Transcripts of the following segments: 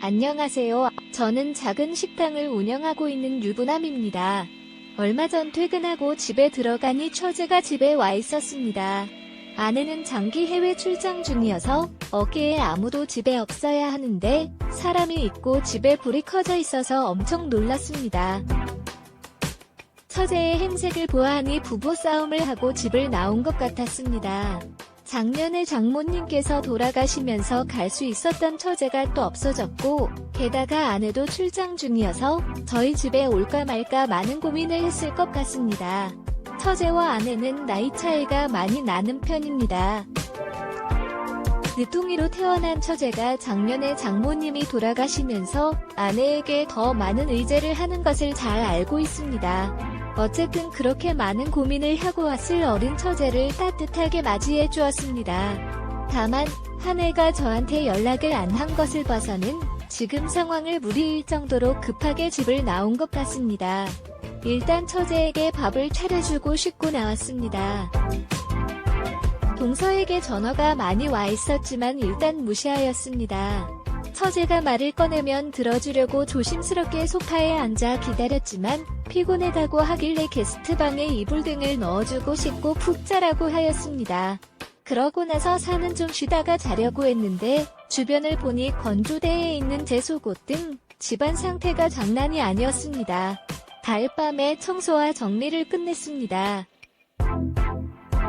안녕하세요. 저는 작은 식당을 운영하고 있는 유부남입니다. 얼마 전 퇴근하고 집에 들어가니 처제가 집에 와 있었습니다. 아내는 장기 해외 출장 중이어서 어깨에 아무도 집에 없어야 하는데 사람이 있고 집에 불이 커져 있어서 엄청 놀랐습니다. 처제의 행색을 보아하니 부부싸움을 하고 집을 나온 것 같았습니다. 작년에 장모님께서 돌아가시면서 갈 수 있었던 처제가 또 없어졌고, 게다가 아내도 출장 중이어서 저희 집에 올까 말까 많은 고민을 했을 것 같습니다. 처제와 아내는 나이 차이가 많이 나는 편입니다. 늦둥이로 태어난 처제가 작년에 장모님이 돌아가시면서 아내에게 더 많은 의제를 하는 것을 잘 알고 있습니다. 어쨌든 그렇게 많은 고민을 하고 왔을 어린 처제를 따뜻하게 맞이해 주었습니다. 다만 한 해가 저한테 연락을 안 한 것을 봐서는 지금 상황을 무리일 정도로 급하게 집을 나온 것 같습니다. 일단 처제에게 밥을 차려주고 씻고 나왔습니다. 동서에게 전화가 많이 와 있었지만 일단 무시하였습니다. 처제가 말을 꺼내면 들어주려고 조심스럽게 소파에 앉아 기다렸지만 피곤하다고 하길래 게스트방에 이불 등을 넣어주고 씻고 푹 자라고 하였습니다. 그러고 나서 사는 좀 쉬다가 자려고 했는데 주변을 보니 건조대에 있는 제 속옷 등 집안 상태가 장난이 아니었습니다. 가을밤에 청소와 정리를 끝냈습니다.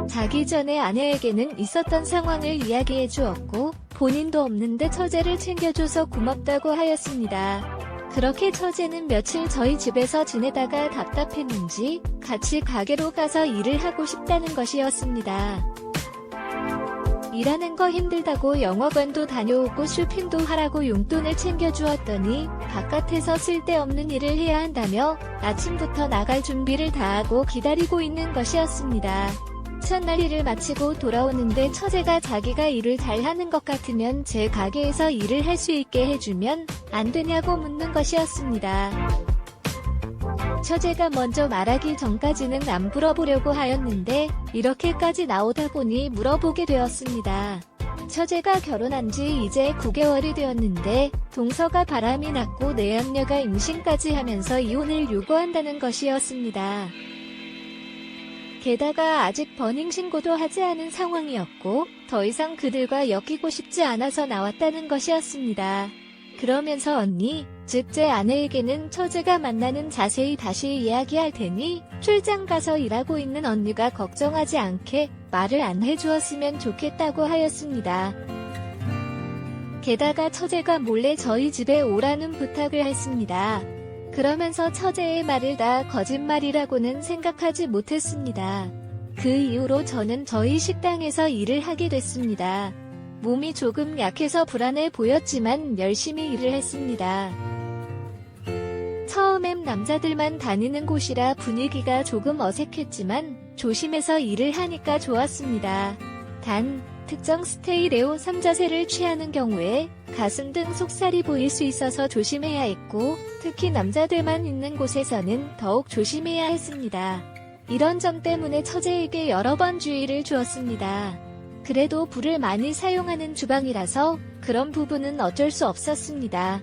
자기 전에 아내에게는 있었던 상황을 이야기해 주었고 본인도 없는데 처제를 챙겨줘서 고맙다고 하였습니다. 그렇게 처제는 며칠 저희 집에서 지내다가 답답했는지 같이 가게로 가서 일을 하고 싶다는 것이었습니다. 일하는 거 힘들다고 영어관도 다녀오고 쇼핑도 하라고 용돈을 챙겨주었더니 바깥에서 쓸데없는 일을 해야 한다며 아침부터 나갈 준비를 다 하고 기다리고 있는 것이었습니다. 첫날 일을 마치고 돌아오는데 처제가 자기가 일을 잘하는 것 같으면 제 가게에서 일을 할 수 있게 해주면 안 되냐고 묻는 것이었습니다. 처제가 먼저 말하기 전까지는 안 물어보려고 하였는데 이렇게까지 나오다 보니 물어보게 되었습니다. 처제가 결혼한 지 이제 9개월이 되었는데 동서가 바람이 났고 내연녀가 임신까지 하면서 이혼을 요구한다는 것이었습니다. 게다가 아직 버닝 신고도 하지 않은 상황이었고 더 이상 그들과 엮이고 싶지 않아서 나왔다는 것이었습니다. 그러면서 언니, 즉 제 아내에게는 처제가 만나는 자세히 다시 이야기할 테니 출장 가서 일하고 있는 언니가 걱정하지 않게 말을 안 해주었으면 좋겠다고 하였습니다. 게다가 처제가 몰래 저희 집에 오라는 부탁을 했습니다. 그러면서 처제의 말을 다 거짓말이라고는 생각하지 못했습니다. 그 이후로 저는 저희 식당에서 일을 하게 됐습니다. 몸이 조금 약해서 불안해 보였지만 열심히 일을 했습니다. 처음엔 남자들만 다니는 곳이라 분위기가 조금 어색했지만 조심해서 일을 하니까 좋았습니다. 단, 특정 스테이레오 3자세를 취하는 경우에 가슴 등 속살이 보일 수 있어서 조심해야 했고 특히 남자들만 있는 곳에서는 더욱 조심해야 했습니다. 이런 점 때문에 처제에게 여러 번 주의를 주었습니다. 그래도 불을 많이 사용하는 주방이라서 그런 부분은 어쩔 수 없었습니다.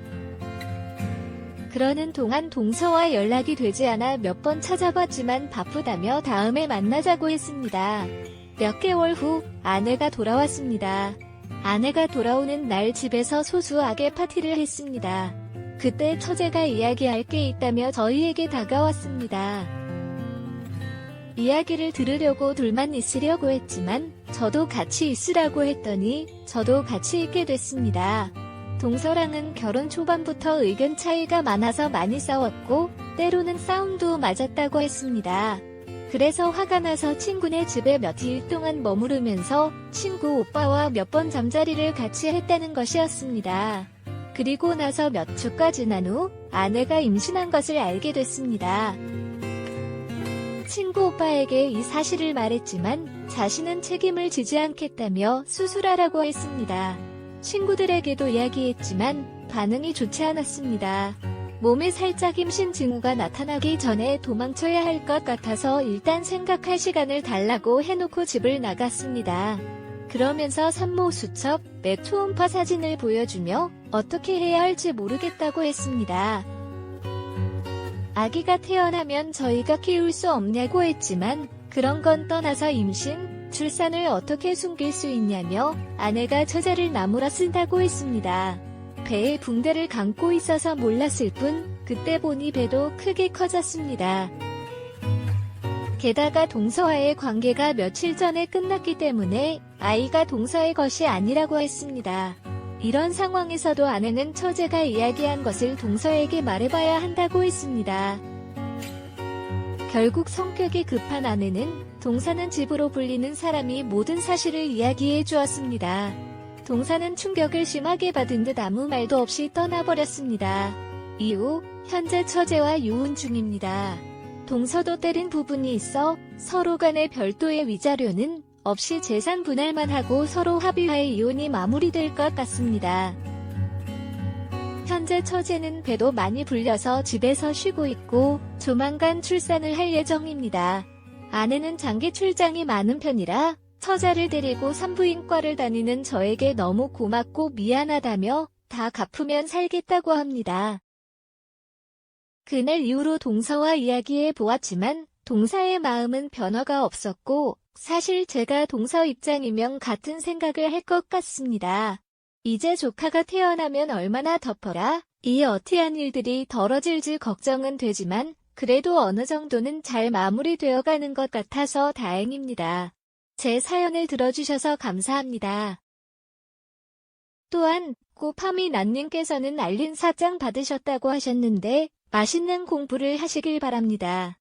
그러는 동안 동서와 연락이 되지 않아 몇 번 찾아봤지만 바쁘다며 다음에 만나자고 했습니다. 몇 개월 후 아내가 돌아왔습니다. 아내가 돌아오는 날 집에서 소소하게 파티를 했습니다. 그때 처제가 이야기할 게 있다며 저희에게 다가왔습니다. 이야기를 들으려고 둘만 있으려고 했지만 저도 같이 있으라고 했더니 저도 같이 있게 됐습니다. 동서랑은 결혼 초반부터 의견 차이가 많아서 많이 싸웠고 때로는 싸움도 맞았다고 했습니다. 그래서 화가 나서 친구네 집에 며칠 동안 머무르면서 친구 오빠와 몇 번 잠자리를 같이 했다는 것이었습니다. 그리고 나서 몇 주가 지난 후 아내가 임신한 것을 알게 됐습니다. 친구 오빠에게 이 사실을 말했지만 자신은 책임을 지지 않겠다며 수술하라고 했습니다. 친구들에게도 이야기했지만 반응이 좋지 않았습니다. 몸에 살짝 임신 징후가 나타나기 전에 도망쳐야 할 것 같아서 일단 생각할 시간을 달라고 해놓고 집을 나갔습니다. 그러면서 산모 수첩, 맥 초음파 사진을 보여주며 어떻게 해야 할지 모르겠다고 했습니다. 아기가 태어나면 저희가 키울 수 없냐고 했지만 그런 건 떠나서 임신, 출산을 어떻게 숨길 수 있냐며 아내가 처자를 나무라 쓴다고 했습니다. 배에 붕대를 감고 있어서 몰랐을 뿐 그때 보니 배도 크게 커졌습니다. 게다가 동서와의 관계가 며칠 전에 끝났기 때문에 아이가 동서의 것이 아니라고 했습니다. 이런 상황에서도 아내는 처제가 이야기한 것을 동서에게 말해봐야 한다고 했습니다. 결국 성격이 급한 아내는 동사는 집으로 불리는 사람이 모든 사실을 이야기해 주었습니다. 동사는 충격을 심하게 받은 듯 아무 말도 없이 떠나버렸습니다. 이후 현재 처제와 유혼 중입니다. 동서도 때린 부분이 있어 서로 간의 별도의 위자료는 없이 재산 분할만 하고 서로 합의하에 이혼이 마무리될 것 같습니다. 현재 처제는 배도 많이 불려서 집에서 쉬고 있고 조만간 출산을 할 예정입니다. 아내는 장기 출장이 많은 편이라 처자를 데리고 산부인과를 다니는 저에게 너무 고맙고 미안하다며 다 갚으면 살겠다고 합니다. 그날 이후로 동서와 이야기해 보았지만 동사의 마음은 변화가 없었고 사실 제가 동서 입장이면 같은 생각을 할 것 같습니다. 이제 조카가 태어나면 얼마나 덮어라. 이 어티한 일들이 덜어질지 걱정은 되지만 그래도 어느 정도는 잘 마무리되어 가는 것 같아서 다행입니다. 제 사연을 들어주셔서 감사합니다. 또한 꼬파미 난님께서는 알린 사장 받으셨다고 하셨는데 맛있는 공부를 하시길 바랍니다.